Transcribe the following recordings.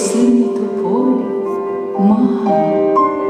осінній тополі, мамо.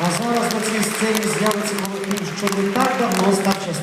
А зараз на цій сцені з'явиться колектив, що не так давно став частиною.